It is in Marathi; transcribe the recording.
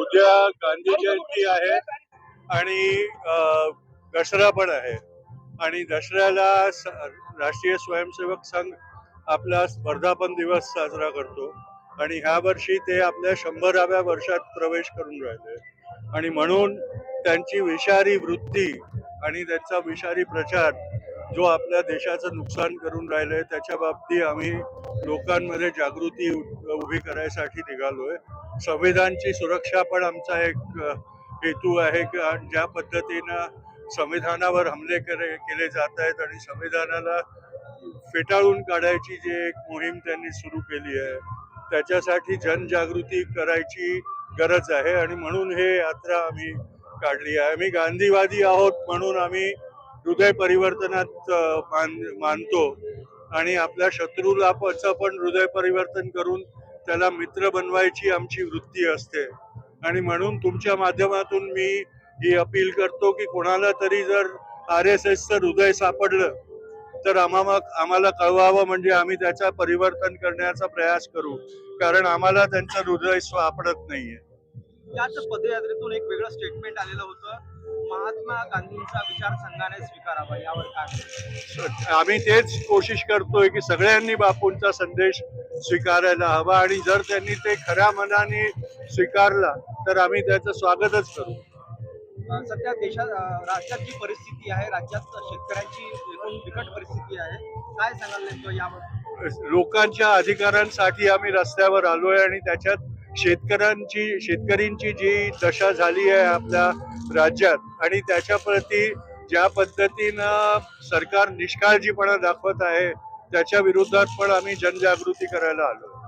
उद्या गांधी जयंती आहे आणि दसरा पण आहे. आणि दसऱ्याला राष्ट्रीय स्वयंसेवक संघ आपला स्पर्धापन दिवस साजरा करतो. आणि ह्या वर्षी ते आपल्या शंभराव्या वर्षात प्रवेश करून राहिले. आणि म्हणून त्यांची विषारी वृत्ती आणि त्यांचा विषारी प्रचार जो आपल्या देशाचं नुकसान करून राहिलंय त्याच्या बाबतीत आम्ही लोकांमध्ये जागृती उ- उभी करायसाठी निघालोय. संविधानची सुरक्षा पण आमचा एक हेतू आहे की ज्या पद्धतीनं संविधानावर हमले करे केले जात आहेत आणि संविधानाला फेटाळून काढायची जी एक मोहीम त्यांनी सुरू केली आहे त्याच्यासाठी जनजागृती करायची गरज आहे आणि म्हणून हे यात्रा आम्ही काढली आहे. आम्ही गांधीवादी आहोत म्हणून आम्ही हृदय परिवर्तनात मान मानतो आणि आपल्या शत्रूला पण हृदय परिवर्तन करून त्याला मित्र बनवायची आमची वृत्ती असते. आणि म्हणून तुमच्या माध्यमातून मी ही अपील करतो की कोणाला तरी जर आर एस एसचं हृदय सापडलं तर आम्हाला आम्हाला कळवावं म्हणजे आम्ही त्याचा परिवर्तन करण्याचा प्रयास करू. कारण आम्हाला त्यांचं हृदय सापडत नाहीये. याच पदयात्रेतून एक वेगळं स्टेटमेंट आलेलं होतं. महात्मा गांधींचा विचार संघाने स्वीकारावा यावर काय आम्ही तेच कोशिश करतोय की सगळ्यांनी बापूंचा संदेश स्वीकारायला हवा आणि जर त्यांनी ते खऱ्या मनाने स्वीकारला तर आम्ही त्याचं स्वागतच करू. सध्या देशात राज्यात जी परिस्थिती आहे राज्यात शेतकऱ्यांची एकूण बिकट परिस्थिती आहे. काय सांगाल यावर लोकांच्या अधिकारांसाठी आम्ही रस्त्यावर आलोय आणि त्याच्यात शेतकऱ्यांची शेतकऱ्यांची जी दशा झाली आहे आपल्या राज्यात आणि त्याच्या प्रती ज्या पद्धतीनं सरकार निष्काळजीपणा दाखवत आहे त्याच्या विरोधात पण आम्ही जनजागृती करायला आलो.